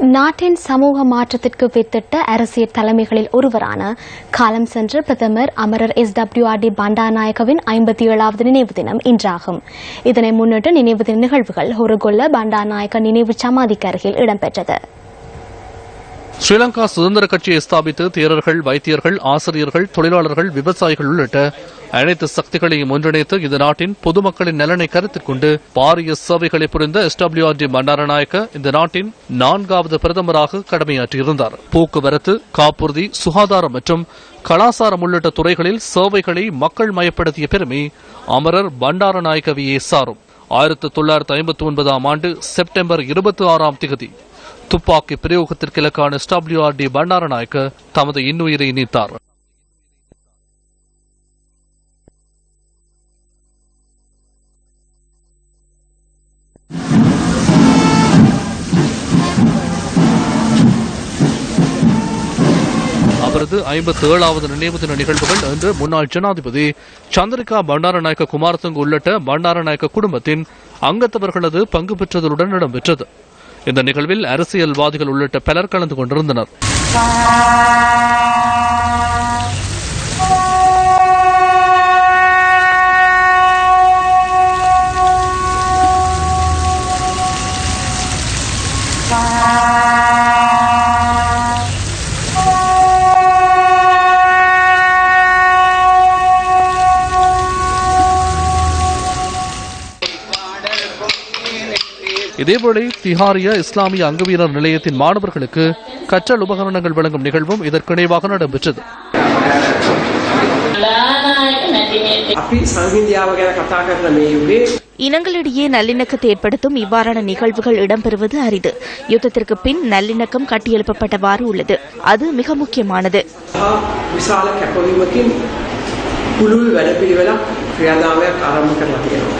நாட்டின் சமூக மாற்றத்திற்கு வித்திட்ட அரசியல் தலைமைகளில் ஒருவரான காலம் சென்ற பிரதமர் அமரர் எஸ் டபிள்யூ ஆர் டி பண்டாநாயகவின் ஐம்பத்தி ஏழாவது நினைவு தினம் இன்றாகும். இதனை முன்னிட்டு நினைவு தின நிகழ்வுகள் ஹொருகொல்ல பண்டாநாயக்க நினைவு சமாதிக்கு அருகில் இடம்பெற்றது. ஸ்ரீலங்கா சுதந்திர கட்சியை ஸ்தாபித்து தேரர்கள் வைத்தியர்கள் ஆசிரியர்கள் தொழிலாளர்கள் விவசாயிகள் உள்ளிட்ட அனைத்து சக்திகளையும் ஒன்றிணைத்து இந்த நாட்டின் பொதுமக்களின் நலனை கருத்தில் கொண்டு பாரிய சேவைகளை புரிந்த எஸ்டபிள்யூஆர்டி பண்டாரநாயக்க இந்த நாட்டின் நான்காவது பிரதமராக கடமையாற்றியிருந்தார். போக்குவரத்து காப்புறுதி சுகாதாரம் மற்றும் கலாசாரம் உள்ளிட்ட துறைகளில் சேவைகளை மக்கள் மயப்படுத்திய பெருமை அமரர் பண்டாரநாயக்கவியே சாரும். ஆயிரத்தி தொள்ளாயிரத்தி ஐம்பத்தி ஒன்பதாம் ஆண்டு செப்டம்பர் இருபத்தி ஆறாம் திகதி துப்பாக்கி பிரயோகத்திற்கு இலக்கான எஸ்டபிள்யூஆர்டி பண்டாரநாயக்க தமது இன்னுயிரை நீத்தார். அவரது ஐம்பத்தி ஏழாவது நினைவு தின நிகழ்வுகள் இன்று முன்னாள் ஜனாதிபதி சந்திரிகா பண்டாரநாயக்க குமாரதுங்க உள்ளிட்ட பண்டாரநாயக்க குடும்பத்தின் அங்கத்தவர்களது பங்கு பெற்றதுடன் இடம்பெற்றது. இந்த நிகழ்வில் அரசியல்வாதிகள் உள்ளிட்ட பலர் கலந்து கொண்டிருந்தனர். இதேவேளை திஹாரிய இஸ்லாமிய அங்கவீரர் நிலையத்தின் மாணவர்களுக்கு கற்றல் உபகரணங்கள் வழங்கும் நிகழ்வும் இதற்கிணைவாக நடைபெற்றது අපි සංහින්දියාව ගැන කතා කරන මේ යුගයේ இனங்களிடையே நல்லிணக்கத்தை ஏற்படுத்தும் இவ்வாறான நிகழ்வுகள் இடம்பெறுவது அரிது யுத்தத்திற்கு பின் நல்லிணக்கம் கட்டியெழுப்பப்பட்டவாறு உள்ளது அது மிக முக்கியமானது හා විශාල කැපවීමකින් පුළුල් වැඩපිළිවෙලක් ක්‍රියාදාමයක් ආරම්භ කරලා තියෙනවා.